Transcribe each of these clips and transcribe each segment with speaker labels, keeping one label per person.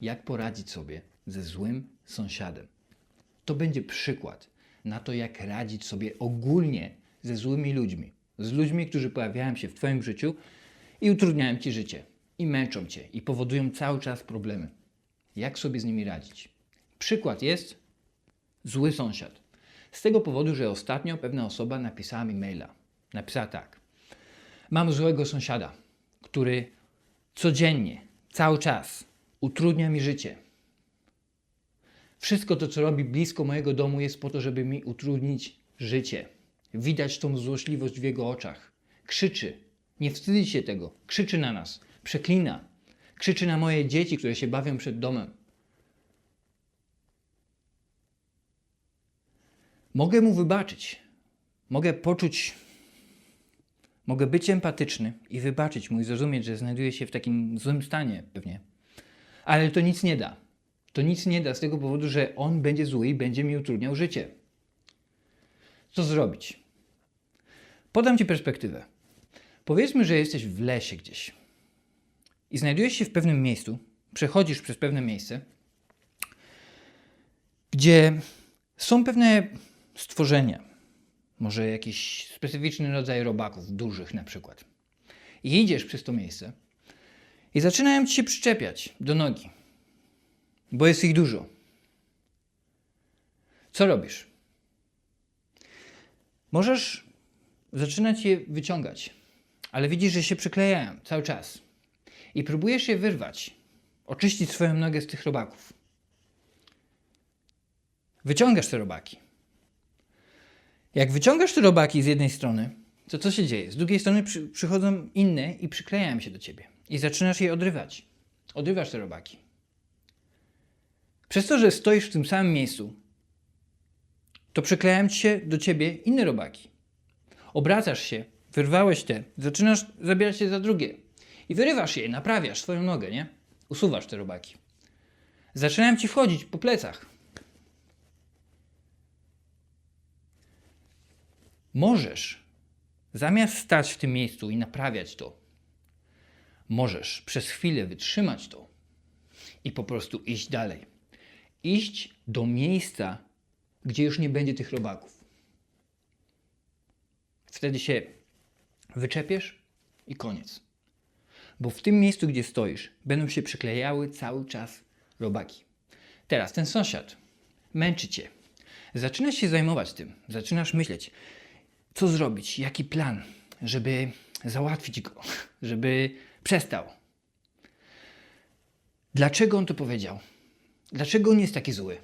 Speaker 1: jak poradzić sobie ze złym sąsiadem. To będzie przykład na to, jak radzić sobie ogólnie ze złymi ludźmi. Z ludźmi, którzy pojawiają się w Twoim życiu i utrudniają Ci życie, i męczą Cię, i powodują cały czas problemy. Jak sobie z nimi radzić? Przykład jest zły sąsiad. Z tego powodu, że ostatnio pewna osoba napisała mi maila. Napisała tak. Mam złego sąsiada, który codziennie, cały czas utrudnia mi życie. Wszystko to, co robi blisko mojego domu, jest po to, żeby mi utrudnić życie. Widać tą złośliwość w jego oczach. Krzyczy. Nie wstydzi się tego. Krzyczy na nas. Przeklina. Krzyczy na moje dzieci, które się bawią przed domem. Mogę mu wybaczyć. Mogę poczuć, mogę być empatyczny i wybaczyć mu i zrozumieć, że znajduje się w takim złym stanie pewnie. Ale to nic nie da. To nic nie da z tego powodu, że on będzie zły i będzie mi utrudniał życie. Co zrobić? Podam Ci perspektywę. Powiedzmy, że jesteś w lesie gdzieś i znajdujesz się w pewnym miejscu, przechodzisz przez pewne miejsce, gdzie są pewne stworzenia, może jakiś specyficzny rodzaj robaków, dużych na przykład. I idziesz przez to miejsce i zaczynają ci się przyczepiać do nogi, bo jest ich dużo. Co robisz? Możesz zaczynać je wyciągać, ale widzisz, że się przyklejają cały czas i próbujesz je wyrwać, oczyścić swoją nogę z tych robaków. Wyciągasz te robaki. Jak wyciągasz te robaki z jednej strony, to co się dzieje? Z drugiej strony przy, przychodzą inne i przyklejają się do ciebie. I zaczynasz je odrywać. Odrywasz te robaki. Przez to, że stoisz w tym samym miejscu, to przyklejają ci się do ciebie inne robaki. Obracasz się, wyrwałeś te, zaczynasz zabierać się za drugie. I wyrywasz je, naprawiasz swoją nogę, nie? Usuwasz te robaki. Zaczynają ci wchodzić po plecach. Możesz, zamiast stać w tym miejscu i naprawiać to, możesz przez chwilę wytrzymać to i po prostu iść dalej. Iść do miejsca, gdzie już nie będzie tych robaków. Wtedy się wyczepiesz i koniec. Bo w tym miejscu, gdzie stoisz, będą się przyklejały cały czas robaki. Teraz ten sąsiad męczy cię. Zaczynasz się zajmować tym, zaczynasz myśleć, co zrobić, jaki plan, żeby załatwić go, żeby przestał. Dlaczego on to powiedział? Dlaczego on jest taki zły?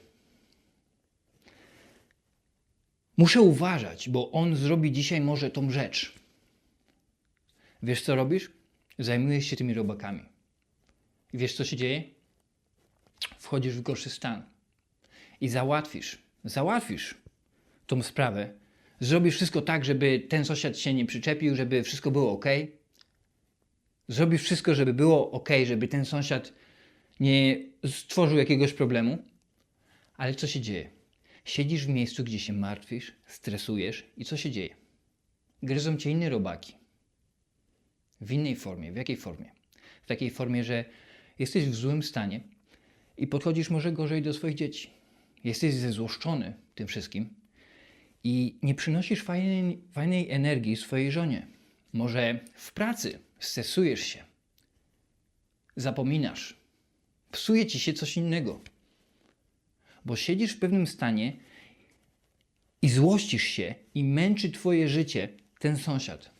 Speaker 1: Muszę uważać, bo on zrobi dzisiaj może tą rzecz. Wiesz co robisz? Zajmujesz się tymi robakami. I wiesz co się dzieje? Wchodzisz w gorszy stan. I załatwisz, załatwisz tą sprawę. Zrobisz wszystko tak, żeby ten sąsiad się nie przyczepił, żeby wszystko było ok. Zrobisz wszystko, żeby było ok, żeby ten sąsiad nie stworzył jakiegoś problemu. Ale co się dzieje? Siedzisz w miejscu, gdzie się martwisz, stresujesz i co się dzieje? Gryzą cię inne robaki. W innej formie. W jakiej formie? W takiej formie, że jesteś w złym stanie i podchodzisz może gorzej do swoich dzieci. Jesteś zezłoszczony tym wszystkim i nie przynosisz fajnej, fajnej energii swojej żonie. Może w pracy stresujesz się, zapominasz, psuje ci się coś innego, bo siedzisz w pewnym stanie i złościsz się i męczy twoje życie ten sąsiad.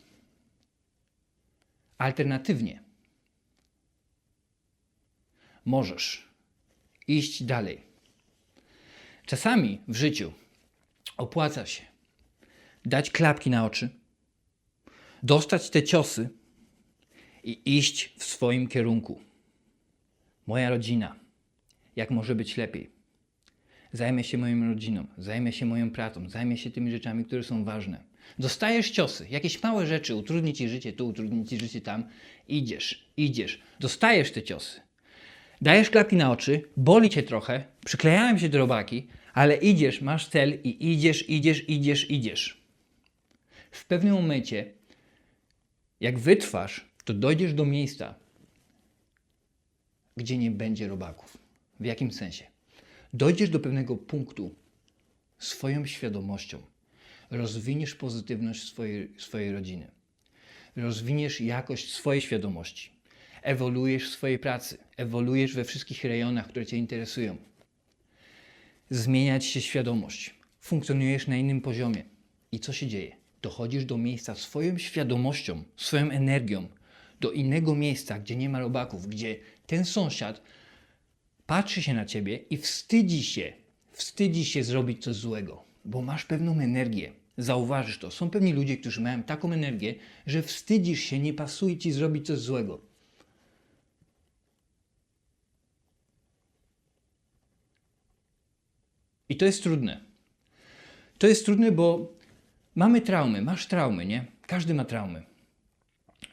Speaker 1: Alternatywnie możesz iść dalej. Czasami w życiu opłaca się dać klapki na oczy, dostać te ciosy i iść w swoim kierunku. Moja rodzina, jak może być lepiej? Zajmę się moją rodziną, zajmę się moją pracą, zajmę się tymi rzeczami, które są ważne. Dostajesz ciosy, jakieś małe rzeczy, utrudni ci życie tu, utrudni ci życie tam. Idziesz, idziesz, dostajesz te ciosy. Dajesz klapki na oczy, boli cię trochę, przyklejają się do robaki, ale idziesz, masz cel i idziesz, idziesz, idziesz, idziesz. W pewnym momencie, jak wytrwasz, to dojdziesz do miejsca, gdzie nie będzie robaków. W jakim sensie? Dojdziesz do pewnego punktu swoją świadomością, rozwiniesz pozytywność swojej, swojej rodziny, rozwiniesz jakość swojej świadomości, ewoluujesz w swojej pracy, ewoluujesz we wszystkich rejonach, które Cię interesują. Zmieniać się świadomość, funkcjonujesz na innym poziomie. I co się dzieje? Dochodzisz do miejsca swoją świadomością, swoją energią, do innego miejsca, gdzie nie ma robaków, gdzie ten sąsiad patrzy się na ciebie i wstydzi się, wstydzi się zrobić coś złego, bo masz pewną energię. Zauważysz to. Są pewni ludzie, którzy mają taką energię, że wstydzisz się, nie pasuje ci zrobić coś złego. I to jest trudne. To jest trudne, bo mamy traumy, masz traumy, nie? Każdy ma traumy.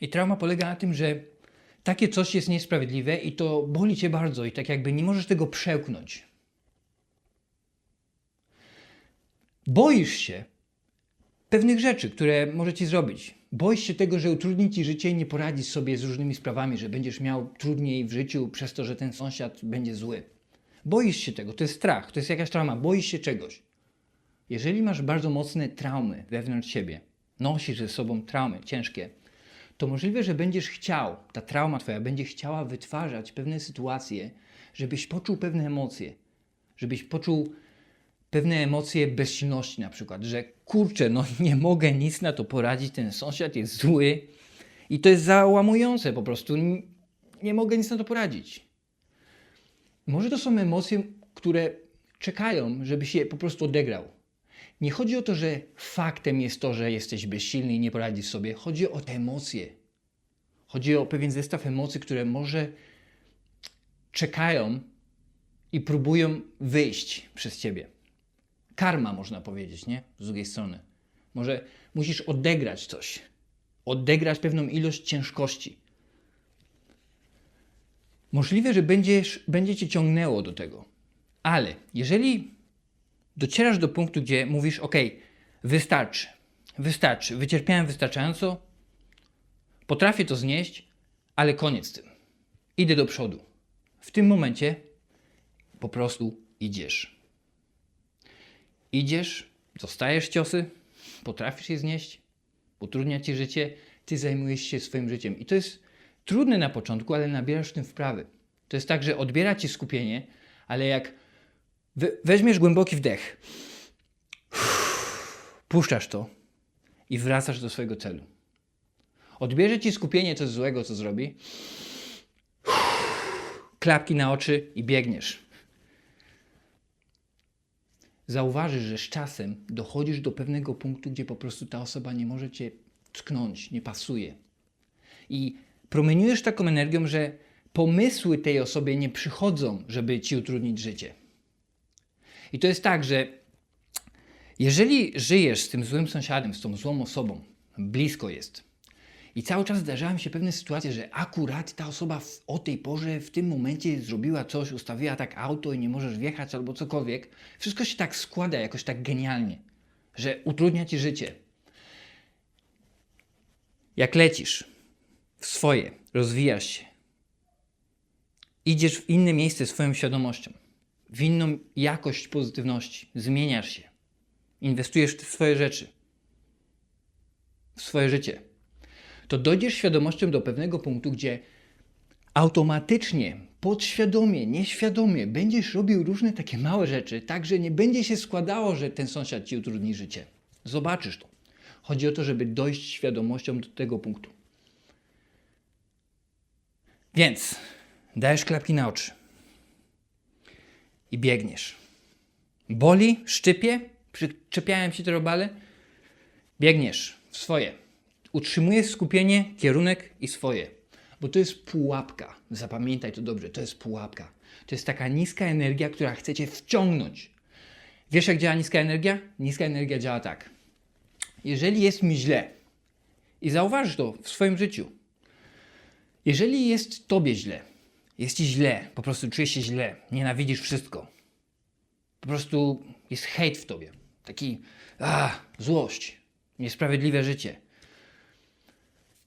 Speaker 1: I trauma polega na tym, że takie coś jest niesprawiedliwe i to boli cię bardzo i tak jakby nie możesz tego przełknąć. Boisz się pewnych rzeczy, które może ci zrobić. Boisz się tego, że utrudni ci życie i nie poradzisz sobie z różnymi sprawami, że będziesz miał trudniej w życiu przez to, że ten sąsiad będzie zły. Boisz się tego, to jest strach, to jest jakaś trauma, boisz się czegoś. Jeżeli masz bardzo mocne traumy wewnątrz siebie, nosisz ze sobą traumy ciężkie, to możliwe, że będziesz chciał, ta trauma twoja będzie chciała wytwarzać pewne sytuacje, żebyś poczuł pewne emocje, żebyś poczuł pewne emocje bezsilności na przykład, że kurczę, no nie mogę nic na to poradzić, ten sąsiad jest zły i to jest załamujące po prostu, nie mogę nic na to poradzić. Może to są emocje, które czekają, żebyś je po prostu odegrał. Nie chodzi o to, że faktem jest to, że jesteś bezsilny i nie poradzisz sobie. Chodzi o te emocje. Chodzi o pewien zestaw emocji, które może czekają i próbują wyjść przez ciebie. Karma, można powiedzieć, nie? Z drugiej strony. Może musisz odegrać coś. Odegrać pewną ilość ciężkości. Możliwe, że będziesz, będzie cię ciągnęło do tego. Ale jeżeli docierasz do punktu, gdzie mówisz: OK, wystarczy, wystarczy, wycierpiałem wystarczająco, potrafię to znieść, ale koniec z tym. Idę do przodu. W tym momencie po prostu idziesz. Idziesz, dostajesz ciosy, potrafisz je znieść, utrudnia ci życie, ty zajmujesz się swoim życiem. I to jest trudne na początku, ale nabierasz w tym wprawy. To jest tak, że odbiera ci skupienie, ale jak weźmiesz głęboki wdech, puszczasz to i wracasz do swojego celu. Odbierze ci skupienie coś złego, co zrobi, klapki na oczy i biegniesz. Zauważysz, że z czasem dochodzisz do pewnego punktu, gdzie po prostu ta osoba nie może cię tknąć, nie pasuje. I promieniujesz taką energią, że pomysły tej osobie nie przychodzą, żeby ci utrudnić życie. I to jest tak, że jeżeli żyjesz z tym złym sąsiadem, z tą złą osobą, blisko jest, i cały czas zdarzają się pewne sytuacje, że akurat ta osoba w, o tej porze, w tym momencie zrobiła coś, ustawiła tak auto i nie możesz wjechać albo cokolwiek. Wszystko się tak składa jakoś tak genialnie, że utrudnia ci życie. Jak lecisz w swoje, rozwijasz się, idziesz w inne miejsce swoją świadomością, w inną jakość pozytywności, zmieniasz się, inwestujesz w swoje rzeczy, w swoje życie to dojdziesz świadomością do pewnego punktu, gdzie automatycznie, podświadomie, nieświadomie będziesz robił różne takie małe rzeczy, tak że nie będzie się składało, że ten sąsiad ci utrudni życie. Zobaczysz to. Chodzi o to, żeby dojść świadomością do tego punktu. Więc dajesz klapki na oczy i biegniesz. Boli, szczypie, przyczepiają ci te robale, biegniesz w swoje. Utrzymujesz skupienie, kierunek i swoje. Bo to jest pułapka. Zapamiętaj to dobrze, to jest pułapka. To jest taka niska energia, która chce cię wciągnąć. Wiesz, jak działa niska energia? Niska energia działa tak. Jeżeli jest mi źle, i zauważysz to w swoim życiu, jeżeli jest tobie źle, jest ci źle, po prostu czujesz się źle, nienawidzisz wszystko, po prostu jest hejt w tobie, taki a, złość, niesprawiedliwe życie.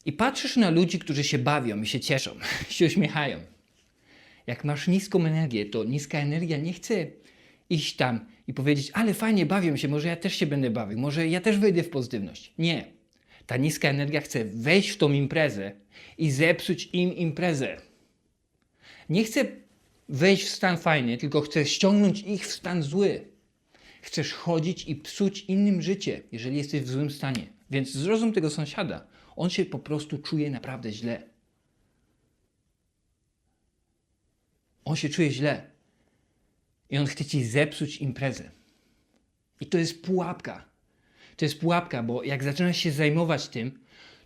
Speaker 1: I patrzysz na ludzi, którzy się bawią i się cieszą, się uśmiechają. Jak masz niską energię, to niska energia nie chce iść tam i powiedzieć, ale fajnie, bawię się, może ja też się będę bawił, może ja też wejdę w pozytywność. Nie. Ta niska energia chce wejść w tą imprezę i zepsuć im imprezę. Nie chce wejść w stan fajny, tylko chce ściągnąć ich w stan zły. Chcesz chodzić i psuć innym życie, jeżeli jesteś w złym stanie. Więc zrozum tego sąsiada. On się po prostu czuje naprawdę źle. On się czuje źle. I on chce ci zepsuć imprezę. I to jest pułapka. To jest pułapka, bo jak zaczynasz się zajmować tym,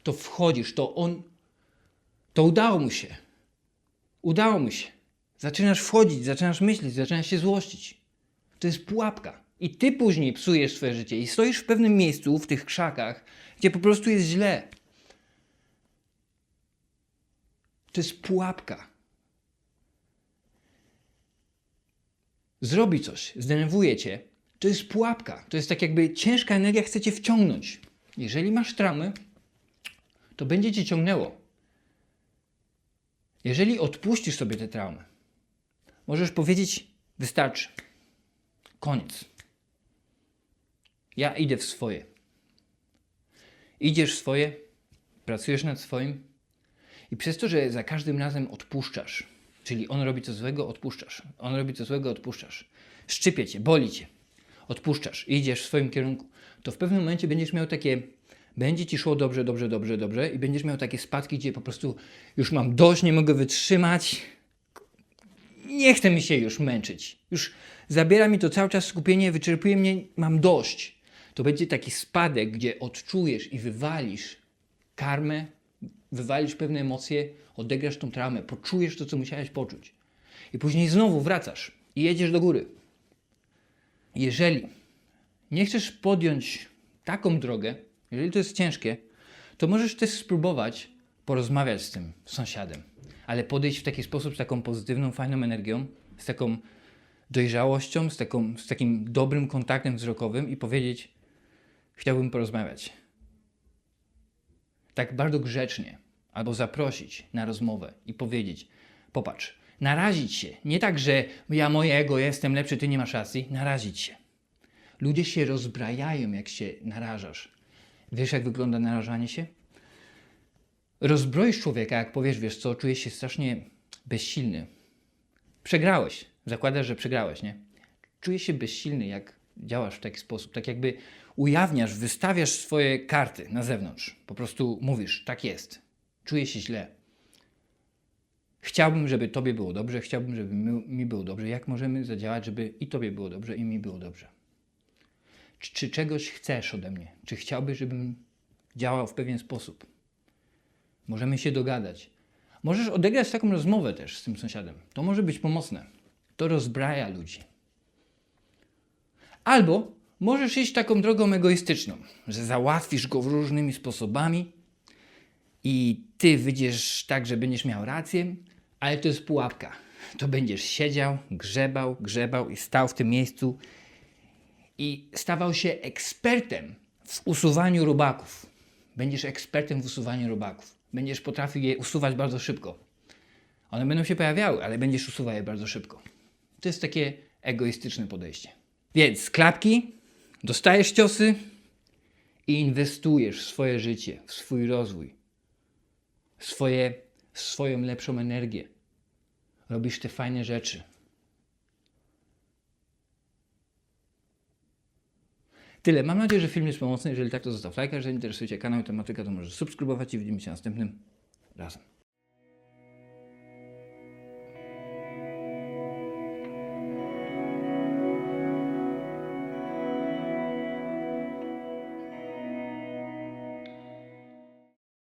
Speaker 1: to wchodzisz, to on. To udało mu się. Udało mu się. Zaczynasz wchodzić, zaczynasz myśleć, zaczynasz się złościć. To jest pułapka. I ty później psujesz swoje życie i stoisz w pewnym miejscu, w tych krzakach, gdzie po prostu jest źle. To jest pułapka. Zrobi coś, zdenerwuje cię, to jest pułapka. To jest tak jakby ciężka energia chce cię wciągnąć. Jeżeli masz traumy, to będzie cię ciągnęło. Jeżeli odpuścisz sobie te traumy, możesz powiedzieć: wystarczy. Koniec. Ja idę w swoje. Idziesz w swoje, pracujesz nad swoim i przez to, że za każdym razem odpuszczasz, czyli on robi coś złego, odpuszczasz. On robi coś złego, odpuszczasz. Szczypie cię, boli cię. Odpuszczasz, idziesz w swoim kierunku, to w pewnym momencie będziesz miał takie, będzie ci szło dobrze, dobrze, dobrze, dobrze i będziesz miał takie spadki, gdzie po prostu już mam dość, nie mogę wytrzymać, nie chce mi się już męczyć. Już zabiera mi to cały czas skupienie, wyczerpuje mnie, mam dość. To będzie taki spadek, gdzie odczujesz i wywalisz karmę, wywalisz pewne emocje, odegrasz tą traumę, poczujesz to, co musiałeś poczuć. I później znowu wracasz i jedziesz do góry. Jeżeli nie chcesz podjąć taką drogę, jeżeli to jest ciężkie, to możesz też spróbować porozmawiać z tym sąsiadem, ale podejść w taki sposób, z taką pozytywną, fajną energią, z taką dojrzałością, z, taką, z takim dobrym kontaktem wzrokowym i powiedzieć: Chciałbym porozmawiać. Tak bardzo grzecznie, albo zaprosić na rozmowę i powiedzieć: Popatrz, narazić się. Nie tak, że ja mojego jestem lepszy, ty nie masz racji. Narazić się. Ludzie się rozbrajają, jak się narażasz. Wiesz, jak wygląda narażanie się? Rozbroisz człowieka, jak powiesz, wiesz co, czujesz się strasznie bezsilny. Przegrałeś. Zakładasz, że przegrałeś, nie? Czujesz się bezsilny, jak działasz w taki sposób. Tak jakby ujawniasz, wystawiasz swoje karty na zewnątrz. Po prostu mówisz, tak jest. Czuję się źle. Chciałbym, żeby Tobie było dobrze, chciałbym, żeby mi, było dobrze. Jak możemy zadziałać, żeby i Tobie było dobrze, i mi było dobrze? Czy, czegoś chcesz ode mnie? Czy chciałbyś, żebym działał w pewien sposób? Możemy się dogadać. Możesz odegrać taką rozmowę też z tym sąsiadem. To może być pomocne. To rozbraja ludzi. Albo możesz iść taką drogą egoistyczną, że załatwisz go różnymi sposobami i ty wyjdziesz tak, że będziesz miał rację, ale to jest pułapka. To będziesz siedział, grzebał, grzebał i stał w tym miejscu i stawał się ekspertem w usuwaniu robaków. Będziesz ekspertem w usuwaniu robaków. Będziesz potrafił je usuwać bardzo szybko. One będą się pojawiały, ale będziesz usuwał je bardzo szybko. To jest takie egoistyczne podejście. Więc klapki, dostajesz ciosy i inwestujesz w swoje życie, w swój rozwój, w, swoje, w swoją lepszą energię. Robisz te fajne rzeczy. Tyle. Mam nadzieję, że film jest pomocny. Jeżeli tak, to zostaw lajka. Jeżeli interesuje Cię kanał i tematyka, to możesz subskrybować i widzimy się następnym razem.